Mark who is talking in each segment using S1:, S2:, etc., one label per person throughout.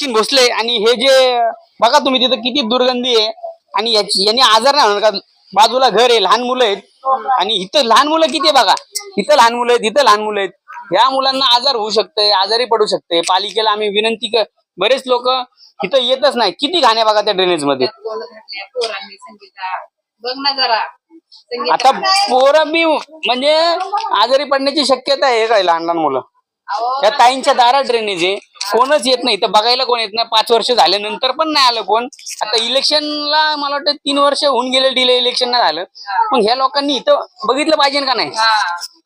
S1: सचिन भोसले आणि हे जे बघा तुम्ही तिथं किती दुर्गंधी आहे. आणि याची यांनी आजार नाही होणार का? बाजूला घर आहे लहान मुलं आहेत. आणि इथं लहान मुलं किती आहे बघा? इथं लहान मुलं आहेत इथं लहान मुलं आहेत. या मुलांना आजार होऊ शकते आजारी पडू शकते. पालिकेला आम्ही विनंती कर बरेच लोक इथं येतच नाही. किती घाणे बघा त्या
S2: ड्रेनेजमध्ये. बघ ना जरा
S1: आता पोरं बी म्हणजे आजारी पडण्याची शक्यता आहे काय लहान लहान मुलं. त्या ताईंच्या दारात ड्रेनेज आहे. कोणच येत नाही. तर बघायला कोण येत नाही. पाच वर्ष झाल्यानंतर पण नाही आलं कोण. आता इलेक्शनला मला वाटतं तीन वर्ष होऊन गेले डिले इलेक्शन नाही झालं. मग ह्या लोकांनी इथं बघितलं पाहिजे का नाही.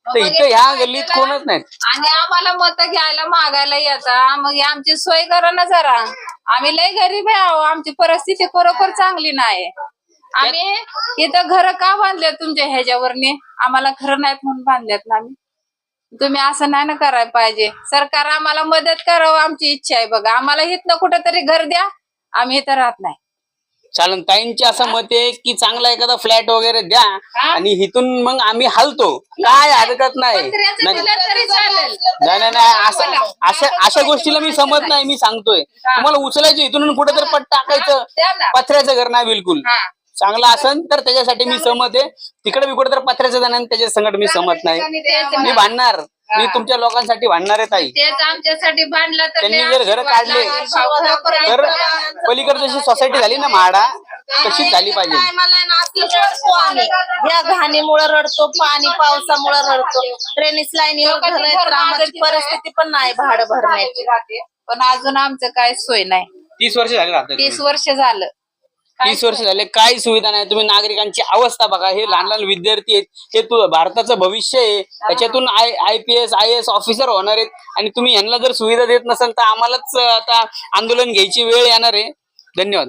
S1: तर इथं ह्या गल्लीत कोणच नाहीत
S2: आणि आम्हाला मत घ्यायला मागायला येता मग आमची सोय करा ना जरा. आम्ही लय गरीब आहे अहो. आमची परिस्थिती खरोखर चांगली नाही. आम्ही इथं घर का बांधले तुमच्या ह्याच्यावरनी? आम्हाला घर नाहीत म्हणून बांधल्यात ना आम्ही. तुम्ही असं नाही ना करायला पाहिजे. सरकार आम्हाला मदत करावं आमची इच्छा आहे बघा. आम्हाला इथनं कुठंतरी घर द्या आम्ही इथं राहत नाही.
S1: चालन ताईंचे असं मत आहे की चांगला एखादा फ्लॅट वगैरे द्या आणि इथून मग आम्ही हलतो. काय हरकत नाही.
S2: पत्र्याचं
S1: नाही
S2: दिलं तरी चालेल.
S1: नाही नाही नाही असं अशा अशा गोष्टीला मी समज नाही. मी सांगतोय. तुम्हाला उचलायचं इथून कुठेतरी पट टाकायचं.
S2: द्या ना.
S1: पत्र्याचं घर नाही बिलकुल.
S2: हा.
S1: चांगलं असन तर त्याच्यासाठी मी सहमत आहे. तिकडे मी कुठेतरी पत्र्याचं जाणार आणि त्याच्या संकट मी सहमत नाही. मी भांडणार. मी तुमच्या लोकांसाठी भांडणार आहे ताई.
S2: तेच आमच्यासाठी तर
S1: त्यांनी जर घरं काढले. तर पलीकडे जशी सोसायटी झाली ना म्हाडा तशीच झाली पाहिजे.
S3: या घाणीमुळे रडतो पाणी पावसामुळे रडतो. ड्रेनेज लाईनीवर घर आहेत तर आम्हाला परिस्थिती पण नाही भाडं भरण्याची.
S2: पण अजून आमचं काय सोय नाही.
S1: तीस वर्ष झाले
S2: तीस वर्ष झालं.
S1: तीस वर्ष झाले काही सुविधा नाही. तुम्ही नागरिकांची अवस्था बघा. हे लहान लहान विद्यार्थी आहेत. हे तू भारताचं भविष्य आहे. त्याच्यातून I I P S I S officer होणार आहेत. आणि तुम्ही यांना जर सुविधा देत नसाल तर आम्हालाच आता आंदोलन घ्यायची वेळ येणार आहे. धन्यवाद.